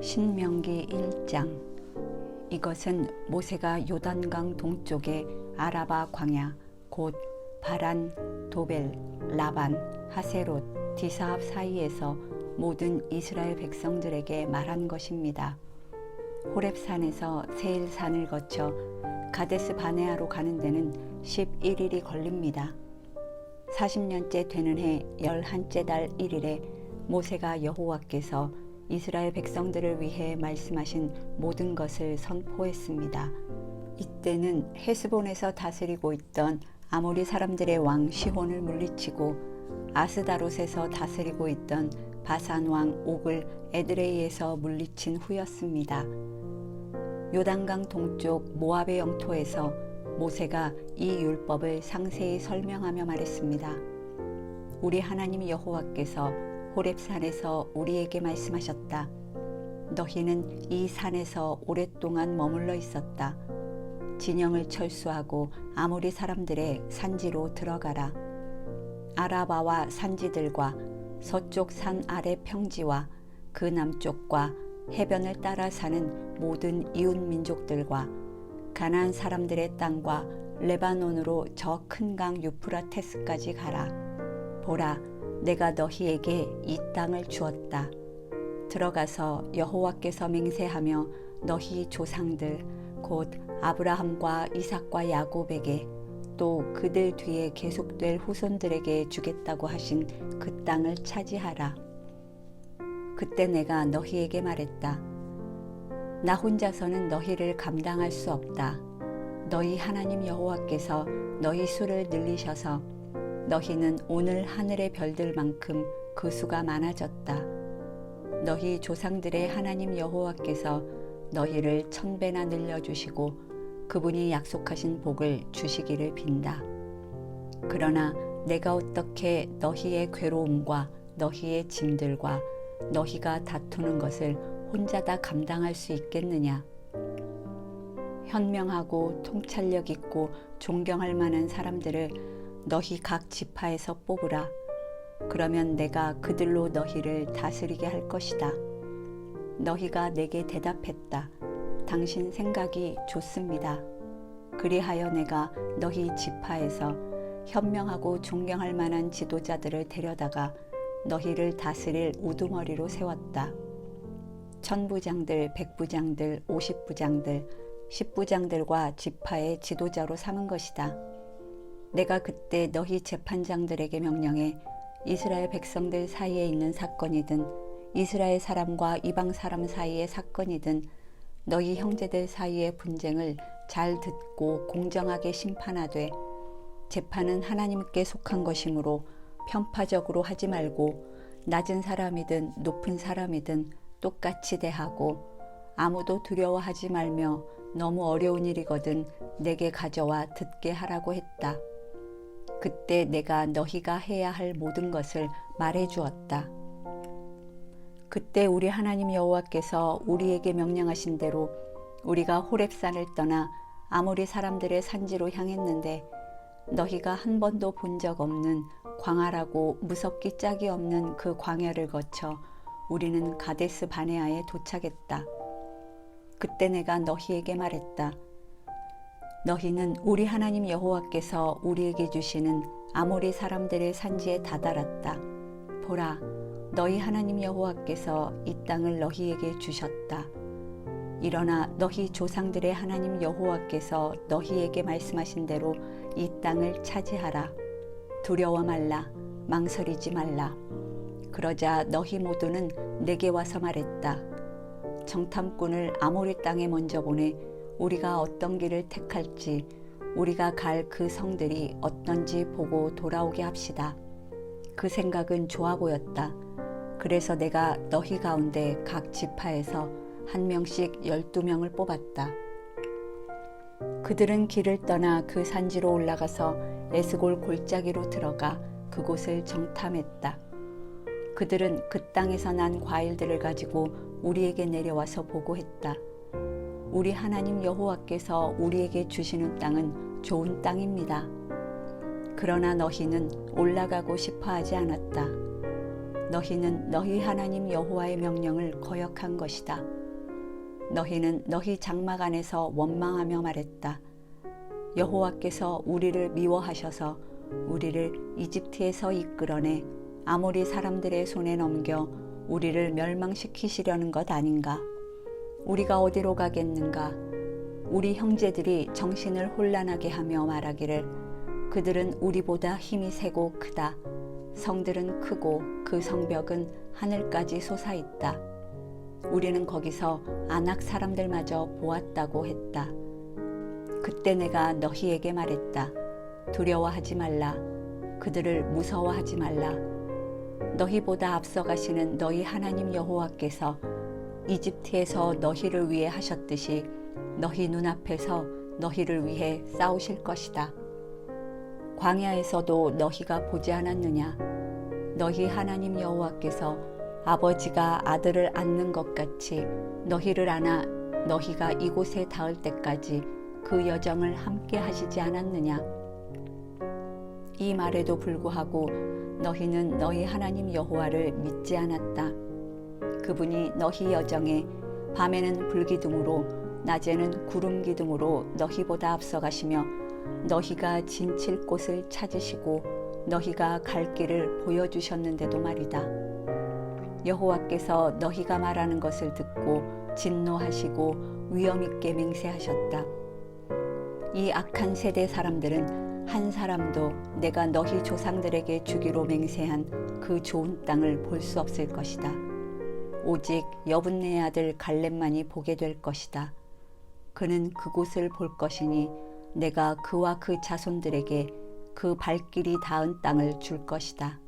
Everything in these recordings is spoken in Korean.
신명기 1장 이것은 모세가 요단강 동쪽의 아라바 광야 곧 바란, 도벨, 라반, 하세롯, 디사합 사이에서 모든 이스라엘 백성들에게 말한 것입니다. 호렙산에서 세일산을 거쳐 가데스 바네아로 가는 데는 11일이 걸립니다. 40년째 되는 해 열한째 달 1일에 모세가 여호와께서 이스라엘 백성들을 위해 말씀하신 모든 것을 선포했습니다. 이때는 헤스본에서 다스리고 있던 아모리 사람들의 왕 시혼을 물리치고 아스다롯에서 다스리고 있던 바산 왕 옥을 에드레이에서 물리친 후였습니다. 요단강 동쪽 모압의 영토에서 모세가 이 율법을 상세히 설명하며 말했습니다. 우리 하나님 여호와께서 호렙산에서 우리에게 말씀하셨다. 너희는 이 산에서 오랫동안 머물러 있었다. 진영을 철수하고 아모리 사람들의 산지로 들어가라. 아라바와 산지들과 서쪽 산 아래 평지와 그 남쪽과 해변을 따라 사는 모든 이웃 민족들과 가나안 사람들의 땅과 레바논으로 저 큰 강 유프라테스까지 가라. 보라, 내가 너희에게 이 땅을 주었다. 들어가서 여호와께서 맹세하며 너희 조상들 곧 아브라함과 이삭과 야곱에게 또 그들 뒤에 계속될 후손들에게 주겠다고 하신 그 땅을 차지하라. 그때 내가 너희에게 말했다. 나 혼자서는 너희를 감당할 수 없다. 너희 하나님 여호와께서 너희 수를 늘리셔서 너희는 오늘 하늘의 별들만큼 그 수가 많아졌다. 너희 조상들의 하나님 여호와께서 너희를 천배나 늘려주시고 그분이 약속하신 복을 주시기를 빈다. 그러나 내가 어떻게 너희의 괴로움과 너희의 짐들과 너희가 다투는 것을 혼자 다 감당할 수 있겠느냐? 현명하고 통찰력 있고 존경할 만한 사람들을 너희 각 지파에서 뽑으라. 그러면 내가 그들로 너희를 다스리게 할 것이다. 너희가 내게 대답했다. 당신 생각이 좋습니다. 그리하여 내가 너희 지파에서 현명하고 존경할 만한 지도자들을 데려다가 너희를 다스릴 우두머리로 세웠다. 천부장들, 백부장들, 오십부장들, 십부장들과 지파의 지도자로 삼은 것이다. 내가 그때 너희 재판장들에게 명령해 이스라엘 백성들 사이에 있는 사건이든 이스라엘 사람과 이방 사람 사이의 사건이든 너희 형제들 사이의 분쟁을 잘 듣고 공정하게 심판하되 재판은 하나님께 속한 것이므로 편파적으로 하지 말고 낮은 사람이든 높은 사람이든 똑같이 대하고 아무도 두려워하지 말며 너무 어려운 일이거든 내게 가져와 듣게 하라고 했다. 그때 내가 너희가 해야 할 모든 것을 말해 주었다. 그때 우리 하나님 여호와께서 우리에게 명령하신 대로 우리가 호렙산을 떠나 아모리 사람들의 산지로 향했는데 너희가 한 번도 본 적 없는 광활하고 무섭기 짝이 없는 그 광야를 거쳐 우리는 가데스 바네아에 도착했다. 그때 내가 너희에게 말했다. 너희는 우리 하나님 여호와께서 우리에게 주시는 아모리 사람들의 산지에 다다랐다. 보라, 너희 하나님 여호와께서 이 땅을 너희에게 주셨다. 일어나 너희 조상들의 하나님 여호와께서 너희에게 말씀하신 대로 이 땅을 차지하라. 두려워 말라. 망설이지 말라. 그러자 너희 모두는 내게 와서 말했다. 정탐꾼을 아모리 땅에 먼저 보내 우리가 어떤 길을 택할지 우리가 갈 그 성들이 어떤지 보고 돌아오게 합시다. 그 생각은 좋아 보였다. 그래서 내가 너희 가운데 각 지파에서 한 명씩 열두 명을 뽑았다. 그들은 길을 떠나 그 산지로 올라가서 에스골 골짜기로 들어가 그곳을 정탐했다. 그들은 그 땅에서 난 과일들을 가지고 우리에게 내려와서 보고했다. 우리 하나님 여호와께서 우리에게 주시는 땅은 좋은 땅입니다. 그러나 너희는 올라가고 싶어 하지 않았다. 너희는 너희 하나님 여호와의 명령을 거역한 것이다. 너희는 너희 장막 안에서 원망하며 말했다. 여호와께서 우리를 미워하셔서 우리를 이집트에서 이끌어내 아모리 사람들의 손에 넘겨 우리를 멸망시키시려는 것 아닌가? 우리가 어디로 가겠는가? 우리 형제들이 정신을 혼란하게 하며 말하기를 그들은 우리보다 힘이 세고 크다. 성들은 크고 그 성벽은 하늘까지 솟아 있다. 우리는 거기서 안악 사람들마저 보았다고 했다. 그때 내가 너희에게 말했다. 두려워하지 말라. 그들을 무서워하지 말라. 너희보다 앞서가시는 너희 하나님 여호와께서 이집트에서 너희를 위해 하셨듯이 너희 눈앞에서 너희를 위해 싸우실 것이다. 광야에서도 너희가 보지 않았느냐? 너희 하나님 여호와께서 아버지가 아들을 안는 것 같이 너희를 안아 너희가 이곳에 닿을 때까지 그 여정을 함께 하시지 않았느냐? 이 말에도 불구하고 너희는 너희 하나님 여호와를 믿지 않았다. 그분이 너희 여정에 밤에는 불기둥으로 낮에는 구름 기둥으로 너희보다 앞서가시며 너희가 진칠 곳을 찾으시고 너희가 갈 길을 보여주셨는데도 말이다. 여호와께서 너희가 말하는 것을 듣고 진노하시고 위험 있게 맹세하셨다. 이 악한 세대 사람들은 한 사람도 내가 너희 조상들에게 주기로 맹세한 그 좋은 땅을 볼 수 없을 것이다. 오직 여분네 아들 갈렙만이 보게 될 것이다. 그는 그곳을 볼 것이니 내가 그와 그 자손들에게 그 발길이 닿은 땅을 줄 것이다.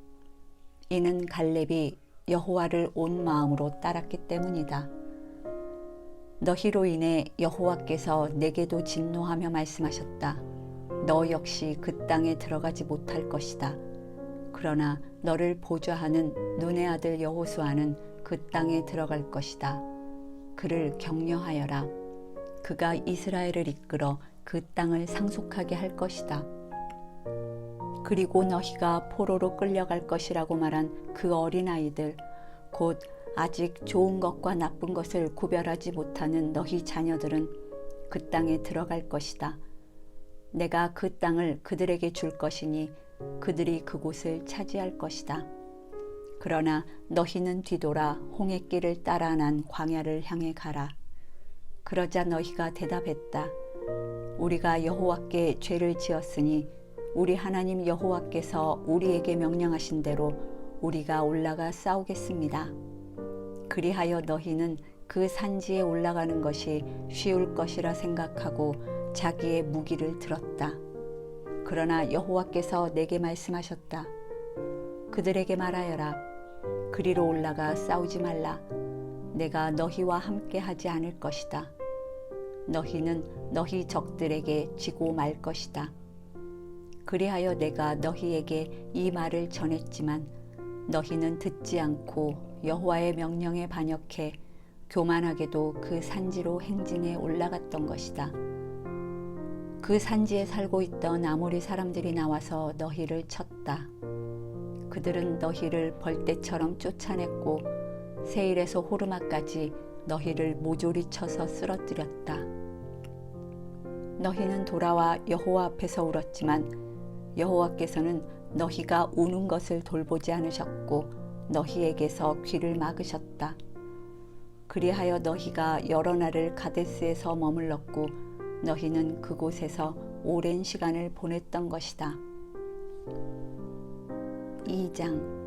이는 갈렙이 여호와를 온 마음으로 따랐기 때문이다. 너희로 인해 여호와께서 내게도 진노하며 말씀하셨다. 너 역시 그 땅에 들어가지 못할 것이다. 그러나 너를 보좌하는 눈의 아들 여호수아는 그 땅에 들어갈 것이다. 그를 격려하여라. 그가 이스라엘을 이끌어 그 땅을 상속하게 할 것이다. 그리고 너희가 포로로 끌려갈 것이라고 말한 그 어린아이들, 곧 아직 좋은 것과 나쁜 것을 구별하지 못하는 너희 자녀들은 그 땅에 들어갈 것이다. 내가 그 땅을 그들에게 줄 것이니 그들이 그곳을 차지할 것이다. 그러나 너희는 뒤돌아 홍해 길을 따라 난 광야를 향해 가라. 그러자 너희가 대답했다. 우리가 여호와께 죄를 지었으니 우리 하나님 여호와께서 우리에게 명령하신 대로 우리가 올라가 싸우겠습니다. 그리하여 너희는 그 산지에 올라가는 것이 쉬울 것이라 생각하고 자기의 무기를 들었다. 그러나 여호와께서 내게 말씀하셨다. 그들에게 말하여라. 그리로 올라가 싸우지 말라. 내가 너희와 함께 하지 않을 것이다. 너희는 너희 적들에게 지고 말 것이다. 그리하여 내가 너희에게 이 말을 전했지만 너희는 듣지 않고 여호와의 명령에 반역해 교만하게도 그 산지로 행진해 올라갔던 것이다. 그 산지에 살고 있던 아모리 사람들이 나와서 너희를 쳤다. 그들은 너희를 벌떼처럼 쫓아냈고 세일에서 호르마까지 너희를 모조리 쳐서 쓰러뜨렸다. 너희는 돌아와 여호와 앞에서 울었지만 여호와께서는 너희가 우는 것을 돌보지 않으셨고 너희에게서 귀를 막으셨다. 그리하여 너희가 여러 날을 가데스에서 머물렀고 너희는 그곳에서 오랜 시간을 보냈던 것이다. 2장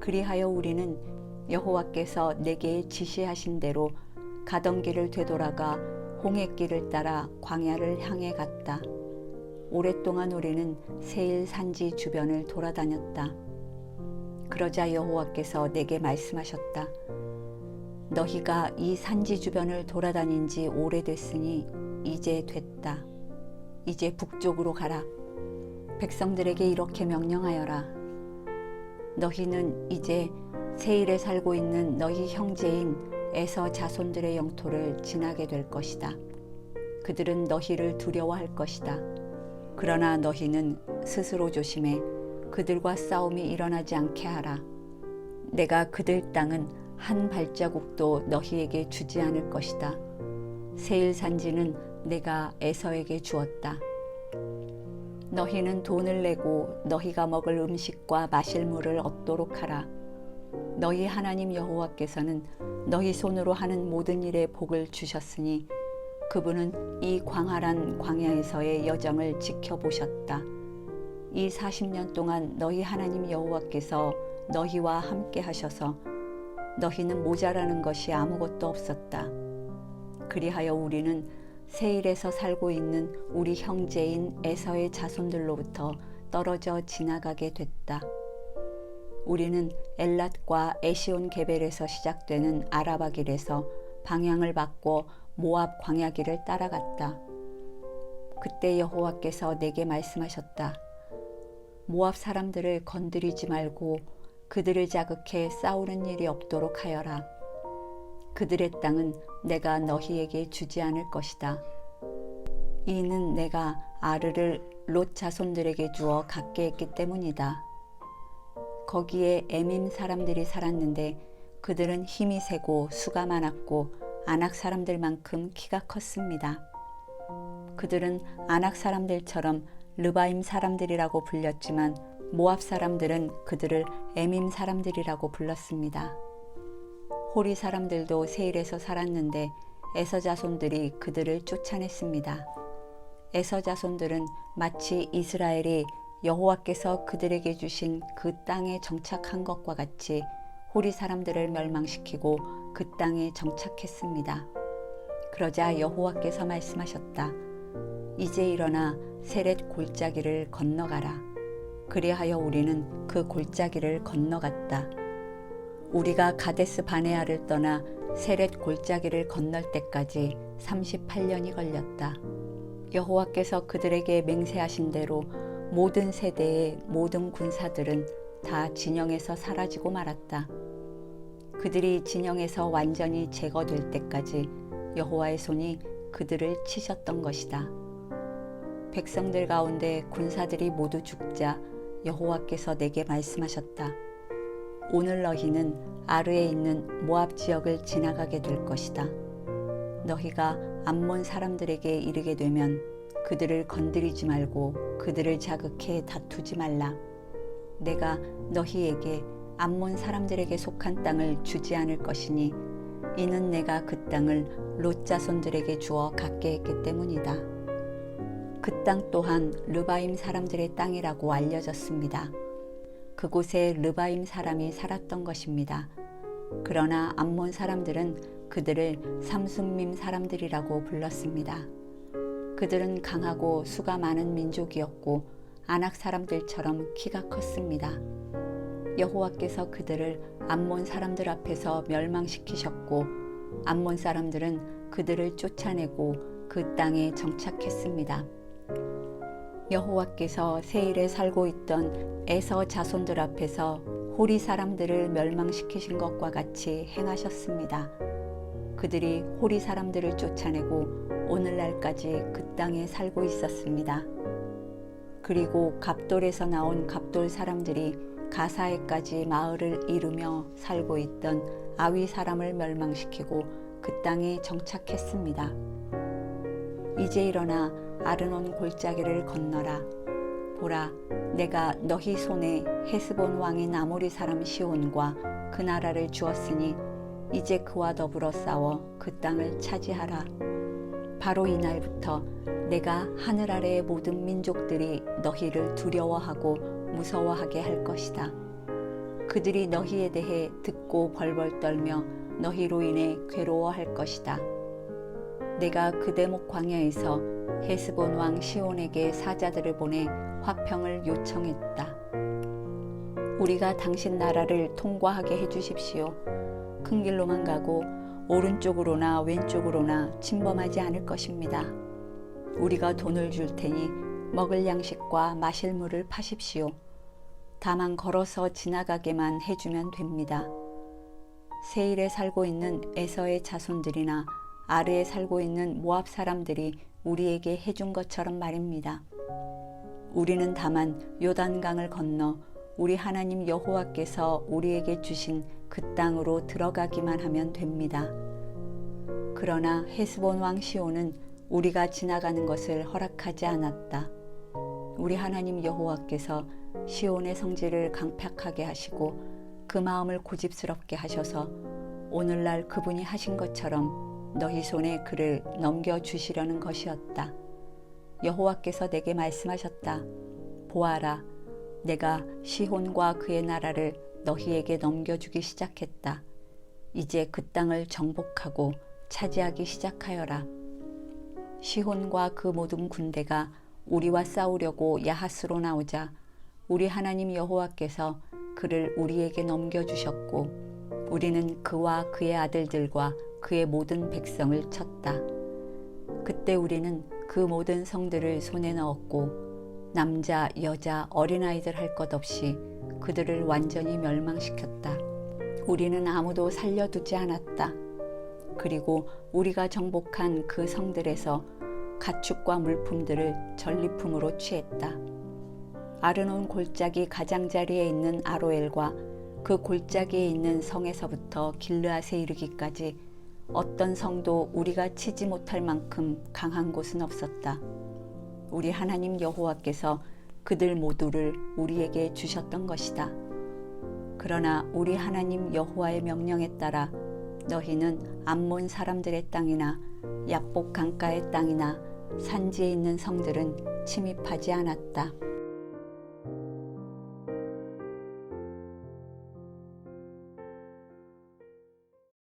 그리하여 우리는 여호와께서 내게 지시하신 대로 가던 길을 되돌아가 홍해길을 따라 광야를 향해 갔다. 오랫동안 우리는 세일 산지 주변을 돌아다녔다. 그러자 여호와께서 내게 말씀하셨다. 너희가 이 산지 주변을 돌아다닌 지 오래됐으니 이제 됐다. 이제 북쪽으로 가라. 백성들에게 이렇게 명령하여라. 너희는 이제 세일에 살고 있는 너희 형제인 에서 자손들의 영토를 지나게 될 것이다. 그들은 너희를 두려워할 것이다. 그러나 너희는 스스로 조심해 그들과 싸움이 일어나지 않게 하라. 내가 그들 땅은 한 발자국도 너희에게 주지 않을 것이다. 세일 산지는 내가 에서에게 주었다. 너희는 돈을 내고 너희가 먹을 음식과 마실 물을 얻도록 하라. 너희 하나님 여호와께서는 너희 손으로 하는 모든 일에 복을 주셨으니 그분은 이 광활한 광야에서의 여정을 지켜보셨다. 이 40년 동안 너희 하나님 여호와께서 너희와 함께 하셔서 너희는 모자라는 것이 아무것도 없었다. 그리하여 우리는 세일에서 살고 있는 우리 형제인 에서의 자손들로부터 떨어져 지나가게 됐다. 우리는 엘랏과 에시온 게벨에서 시작되는 아라바 길에서 방향을 바꿔 모압 광야 길을 따라갔다. 그때 여호와께서 내게 말씀하셨다. 모압 사람들을 건드리지 말고 그들을 자극해 싸우는 일이 없도록 하여라. 그들의 땅은 내가 너희에게 주지 않을 것이다. 이는 내가 아르를 롯 자손들에게 주어 갖게 했기 때문이다. 거기에 에밈 사람들이 살았는데 그들은 힘이 세고 수가 많았고 아낙 사람들만큼 키가 컸습니다. 그들은 아낙 사람들처럼 르바임 사람들이라고 불렸지만 모압 사람들은 그들을 에밈 사람들이라고 불렀습니다. 호리 사람들도 세일에서 살았는데 에서 자손들이 그들을 쫓아냈습니다. 에서 자손들은 마치 이스라엘이 여호와께서 그들에게 주신 그 땅에 정착한 것과 같이 호리 사람들을 멸망시키고 그 땅에 정착했습니다. 그러자 여호와께서 말씀하셨다. 이제 일어나 세렛 골짜기를 건너가라. 그리하여 우리는 그 골짜기를 건너갔다. 우리가 가데스 바네아를 떠나 세렛 골짜기를 건널 때까지 38년이 걸렸다. 여호와께서 그들에게 맹세하신 대로 모든 세대의 모든 군사들은 다 진영에서 사라지고 말았다. 그들이 진영에서 완전히 제거될 때까지 여호와의 손이 그들을 치셨던 것이다. 백성들 가운데 군사들이 모두 죽자 여호와께서 내게 말씀하셨다. 오늘 너희는 아르에 있는 모압 지역을 지나가게 될 것이다. 너희가 암몬 사람들에게 이르게 되면 그들을 건드리지 말고 그들을 자극해 다투지 말라. 내가 너희에게 암몬 사람들에게 속한 땅을 주지 않을 것이니 이는 내가 그 땅을 롯 자손들에게 주어 갖게 했기 때문이다. 그 땅 또한 르바임 사람들의 땅이라고 알려졌습니다. 그곳에 르바임 사람이 살았던 것입니다. 그러나 암몬 사람들은 그들을 삼순밈 사람들이라고 불렀습니다. 그들은 강하고 수가 많은 민족이었고 아낙 사람들처럼 키가 컸습니다. 여호와께서 그들을 암몬 사람들 앞에서 멸망시키셨고 암몬 사람들은 그들을 쫓아내고 그 땅에 정착했습니다. 여호와께서 세일에 살고 있던 에서 자손들 앞에서 호리 사람들을 멸망시키신 것과 같이 행하셨습니다. 그들이 호리 사람들을 쫓아내고 오늘날까지 그 땅에 살고 있었습니다. 그리고 갑돌에서 나온 갑돌 사람들이 가사에까지 마을을 이루며 살고 있던 아위 사람을 멸망시키고 그 땅에 정착했습니다. 이제 일어나 아르논 골짜기를 건너라. 보라, 내가 너희 손에 헤스본 왕인 아모리 사람 시온과 그 나라를 주었으니 이제 그와 더불어 싸워 그 땅을 차지하라. 바로 이날부터 내가 하늘 아래의 모든 민족들이 너희를 두려워하고 무서워하게 할 것이다. 그들이 너희에 대해 듣고 벌벌 떨며 너희로 인해 괴로워할 것이다. 내가 그대목 광야에서 헤스본 왕 시온에게 사자들을 보내 화평을 요청했다. 우리가 당신 나라를 통과하게 해주십시오. 큰 길로만 가고 오른쪽으로나 왼쪽으로나 침범하지 않을 것입니다. 우리가 돈을 줄 테니 먹을 양식과 마실 물을 파십시오. 다만 걸어서 지나가게만 해주면 됩니다. 세일에 살고 있는 에서의 자손들이나 아르에 살고 있는 모압 사람들이 우리에게 해준 것처럼 말입니다. 우리는 다만 요단강을 건너 우리 하나님 여호와께서 우리에게 주신 그 땅으로 들어가기만 하면 됩니다. 그러나 헤스본 왕 시온은 우리가 지나가는 것을 허락하지 않았다. 우리 하나님 여호와께서 시온의 성질을 강팍하게 하시고 그 마음을 고집스럽게 하셔서 오늘날 그분이 하신 것처럼 너희 손에 그를 넘겨 주시려는 것이었다. 여호와께서 내게 말씀하셨다. 보아라, 내가 시혼과 그의 나라를 너희에게 넘겨주기 시작했다. 이제 그 땅을 정복하고 차지하기 시작하여라. 시혼과 그 모든 군대가 우리와 싸우려고 야하스로 나오자 우리 하나님 여호와께서 그를 우리에게 넘겨주셨고 우리는 그와 그의 아들들과 그의 모든 백성을 쳤다. 그때 우리는 그 모든 성들을 손에 넣었고 남자, 여자, 어린아이들 할 것 없이 그들을 완전히 멸망시켰다. 우리는 아무도 살려두지 않았다. 그리고 우리가 정복한 그 성들에서 가축과 물품들을 전리품으로 취했다. 아르논 골짜기 가장자리에 있는 아로엘과 그 골짜기에 있는 성에서부터 길르앗에 이르기까지 어떤 성도 우리가 치지 못할 만큼 강한 곳은 없었다. 우리 하나님 여호와께서 그들 모두를 우리에게 주셨던 것이다. 그러나 우리 하나님 여호와의 명령에 따라 너희는 암몬 사람들의 땅이나 야복 강가의 땅이나 산지에 있는 성들은 침입하지 않았다.